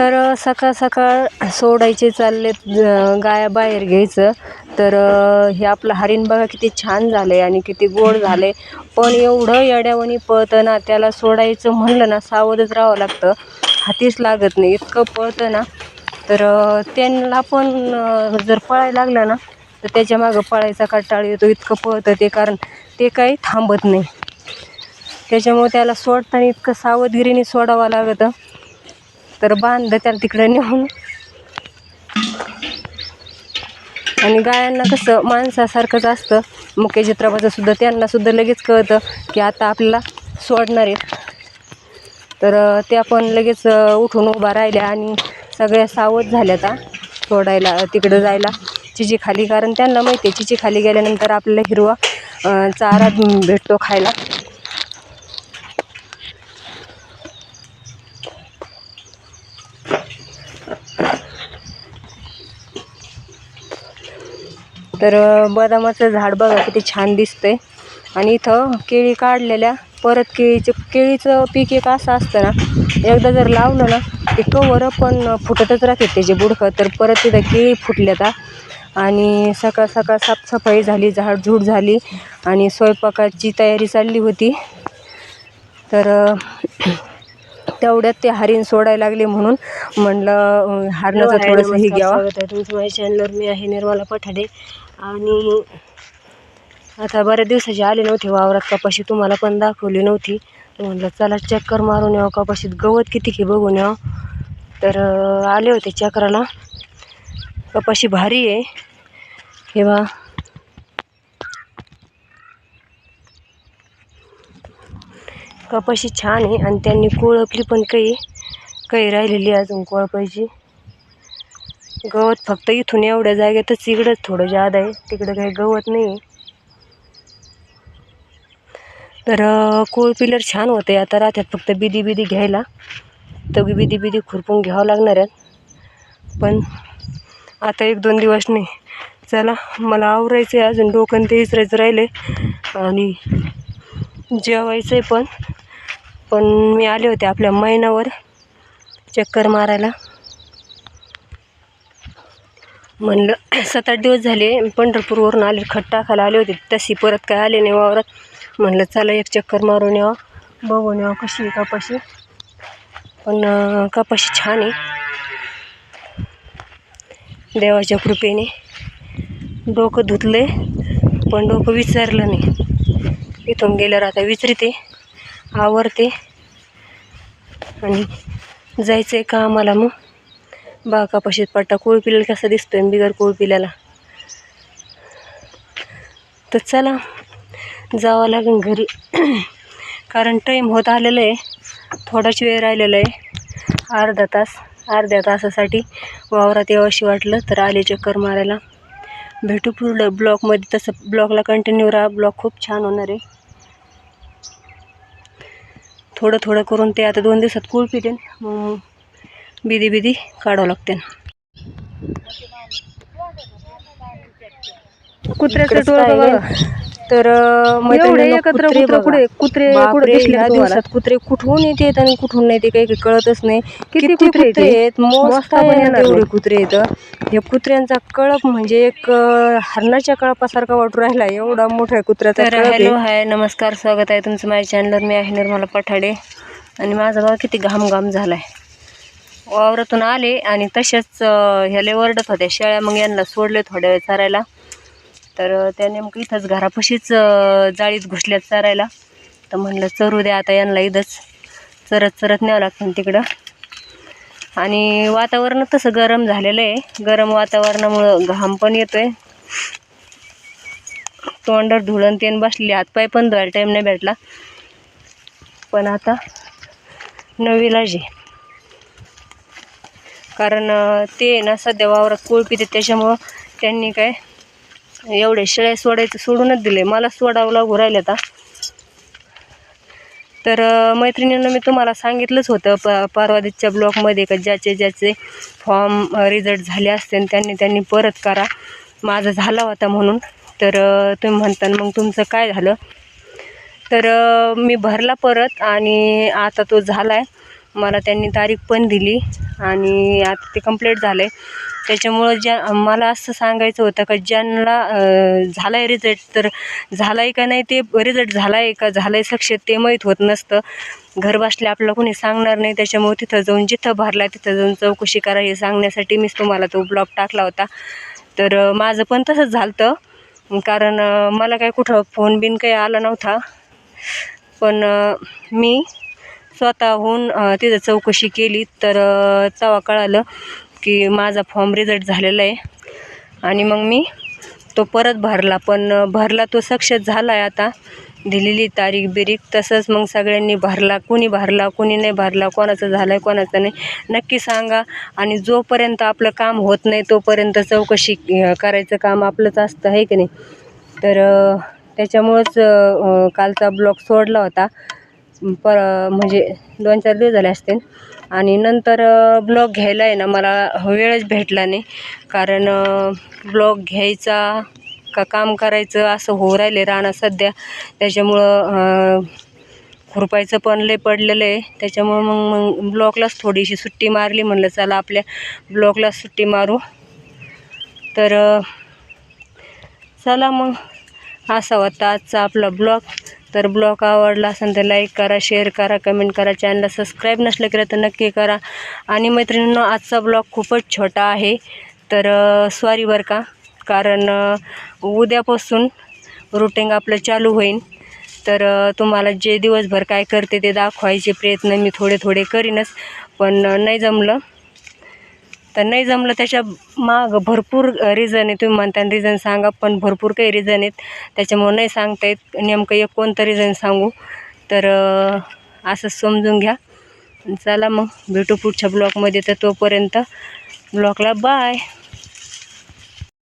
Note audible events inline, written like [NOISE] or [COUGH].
तर सकाळ सकाळ सोडायचे चालले गाया बाहेर घ्यायचं. तर हे आपलं हरिण बघा किती छान झालं आहे आणि किती गोड झालं आहे पण एवढं येड्यावणी पळतं ना त्याला सोडायचं म्हणलं ना सावधच राहावं लागतं. हातीच लागत नाही इतकं पळतं ना. तर त्यांना पण जर पळायला लागलं ना तर त्याच्या मागं पळायचा कंटाळा येतो इतकं पळतं ते कारण ते काही थांबत नाही. त्याच्यामुळे त्याला सोडताना इतकं सावधगिरीने सोडावं लागतं. तर बांध त्याला तिकडं नेऊन. आणि गायांना कसं माणसासारखंच असतं. मुख्य चित्रपाचं सुद्धा त्यांना सुद्धा लगेच कळतं की आता आपल्याला सोडणार आहेत. तर त्या पण लगेच उठून उभा राहिल्या आणि सगळ्या सावध झाल्या आता सोडायला तिकडं जायला. चिची खाली कारण त्यांना माहिती आहे चिची खाली गेल्यानंतर आपल्याला हिरवा चारा भेटतो खायला. तर बदामाचं झाड बघा किती छान दिसतंय. आणि इथं केळी काढलेल्या परत केळीचं केळीचं पीक एक असं असतं ना एकदा जर लावलं ना ते कवर पण फुटतच राहते त्याचे बुडकं. तर परत तिथं केळी फुटल्यात हा. आणि सकाळ सकाळ साफसफाई झाली झाडझूड झाली आणि स्वयंपाकाची तयारी चालली होती. तर तेवढ्यात ते हरिण सोडायला लागले म्हणून म्हणलं हरणाचं थोडंसं हे घ्यावं. माझ्या चॅनलवर मी आहे निर्मला पठाडे. आणि आता बऱ्याच दिवसाची आली नव्हती वावरात कपाशी तुम्हाला पण दाखवली नव्हती. म्हटलं म्हणलं चला चक्कर मारून यावं कपाशीत गवत किती की बघून यावं. तर आले होते चक्राला. कपाशी भारी आहे. हे बा कपाशी छान आहे आणि त्यांनी कोळपली पण काही काही राहिलेली अजून कोळपायची. गवत फक्त इथून एवढ्या जागेतच इकडंच थोडं जाद आहे. तिकडं काही गवत नाही आहे तर अं, कोळपिलर छान होते. आता राहत्यात फक्त बिदी बिदी घ्यायला. तर बिदी बिदी खुरपून घ्यावं लागणार आहेत. पण आता एक दोन दिवस नाही. चला मला आवरायचं आहे अजून. डोकं ते इसरायचं राहिले आणि जेवायचं आहे पण. पण मी आले होते आपल्या महिनावर चक्कर मारायला. म्हणलं [CLEARS THROAT] सात आठ दिवस झाले पंढरपूरवरून आले खट टाकायला आले होते तशी परत काय आले नाही वावरात. म्हणलं चला एक चक्कर मारून यावं बघून यावं कशी आहे कपाशी. पण कपाशी छान आहे. देवाच्या कृपेने. डोकं धुतले पण डोकं विचारलं नाही. इथून गेल्यावर आता विचारते आवरते. आणि जायचं आहे का आम्हाला मग. बा कपाशीत पट्टा कोळपिल्याला कसा दिसतोय बिगर कोळपिल्याला तर चला जावं लागेल घरी. [CLEARS THROAT] कारण टाईम होत आलेलं आहे. थोडाच वेळ राहिलेला आहे. अर्धा तास अर्ध्या तासासाठी वावरात यावंशी वाटलं तर आले चक्कर मारायला. भेटू पुढं ब्लॉकमध्ये तसं ब्लॉकला कंटिन्यू राहा. ब्लॉक खूप छान होणार आहे. थोडं थोडं करून ते आता दोन दिवसात कुळ पिटेन मग बिदी बिदी काढावं लागते कुत्र्याचं टोळ बघा. तर एकत्र कुत्रे. कुठे? कुत्रे कुठे? दिवसात कुत्रे कुठून येतात आणि कुठून नाही ते काही कळतच नाही. किती कुत्रे आहेत? एवढे. कुत्रे आहेत या कुत्र्यांचा कळप म्हणजे एक हरणाच्या कळपासारखा वाटू राहिला. एवढा मोठा कुत्र्याचा हॅलो. हाय नमस्कार स्वागत आहे तुमचं माझ्या चॅनलवर मी आहे निर्मला पठाडे. आणि माझा भाव किती घाम घाम झाला आहे वावरातून आले आणि तसेच ह्याले वरडत होत्या शेळ्या मग यांना सोडले थोड्या वेळ चरायला. तर त्या नेमकं इथंच घरापाशीच जाळीत घुसल्यात चरायला. तर म्हणलं चरू द्या आता यांना इथंच. चरत चरत न्यावं लागतं तिकडं. आणि वातावरण तसं गरम झालेलं आहे. गरम वातावरणामुळं घाम पण येतो आहे तोंडर धुळण तेन बसली. हातपाय पण धुवायला टाईम नाही भेटला. पण आता नवीला जी कारण ते ना सध्या वावरात कोळपी ते त्याच्यामुळं त्यांनी काय एवढे शेळ्या सोडायचं सोडूनच दिले मला सोडावं लागू राहिले आता तर मैत्रिणींना मी तुम्हाला सांगितलंच होतं प परवादीच्या ब्लॉकमध्ये का ज्याचे ज्याचे फॉर्म रिझल्ट झाले असते आणि त्यांनी त्यांनी परत करा. माझा झाला होता म्हणून. तर तुम्ही म्हणता मग तुमचं काय झालं? तर मी भरला परत आणि आता तो झाला आहे मला त्यांनी तारीख पण दिली आणि आता ते कंप्लीट झालं आहे त्याच्यामुळं ज्या मला असं सांगायचं होतं का ज्यांना झाला आहे रिझल्ट तर झाला आहे का नाही ते रिझल्ट झाला आहे का झालं आहे सक्सेस ते माहीत होत नसतं. घर बसल्या आपल्याला कोणी सांगणार नाही त्याच्यामुळे तिथं जाऊन जिथं भरला तिथं जाऊन चौकशी करा हे सांगण्यासाठी मीच तुम्हाला तो ब्लॉग टाकला होता. तर माझं पण तसंच झालं होतं कारण मला काय कुठं फोन बिन काही आला नव्हता. पण मी स्वतःहून तिथं चौकशी केली तर तेव्हा कळालं की माझा फॉर्म रिझल्ट झालेला आहे. आणि मग मी तो परत भरला. पण भरला तो सक्सेस झाला आहे आता. दिलेली तारीख बिरीख तसंच मग सगळ्यांनी भरला. कुणी भरला कुणी नाही भरला कोणाचं झालं आहे कोणाचं नाही. नक्की सांगा. आणि जोपर्यंत आपलं काम होत नाही तोपर्यंत चौकशी करायचं काम आपलंच असतं आहे की नाही? तर त्याच्यामुळंच कालचा ब्लॉग सोडला होता. पर म्हणजे दोन चार दिवस झाले असतील. आणि नंतर ब्लॉग घ्यायला आहे ना मला वेळच भेटला नाही. कारण ब्लॉग घ्यायचा का काम करायचं असं होऊ राहिले राणा सध्या. त्याच्यामुळं खुरपायचं पण लय पडलेलं आहे. त्याच्यामुळं मग मग ब्लॉगलाच थोडीशी सुट्टी मारली. म्हणलं चला आपल्या ब्लॉगला सुट्टी मारू. तर चला मग. असा होता आजचा आपला ब्लॉग. तर ब्लॉग आवडला असेल तर लाईक करा शेअर करा कमेंट करा. चॅनलला सबस्क्राईब नसलं केलं तर नक्की करा. आणि मैत्रिणींनो आजचा ब्लॉग खूपच छोटा आहे. तर सॉरी बरं का. कारण उद्यापासून रुटीन आपलं चालू होईल तर तुम्हाला जे दिवसभर काय करते ते दाखवायचे प्रयत्न मी थोडे थोडे करीनच. पण नाही जमलं. तर नाही जमलं त्याच्या माग. भरपूर रिझन आहे. तुम्ही म्हणता रिझन सांगा पण भरपूर काही रिझन आहेत. त्याच्यामुळं नाही सांगता येत. नेमकं एक कोणतं रिझन सांगू? तर असं समजून घ्या. चला मग भेटू पुढच्या ब्लॉगमध्ये तर तोपर्यंत ब्लॉगला बाय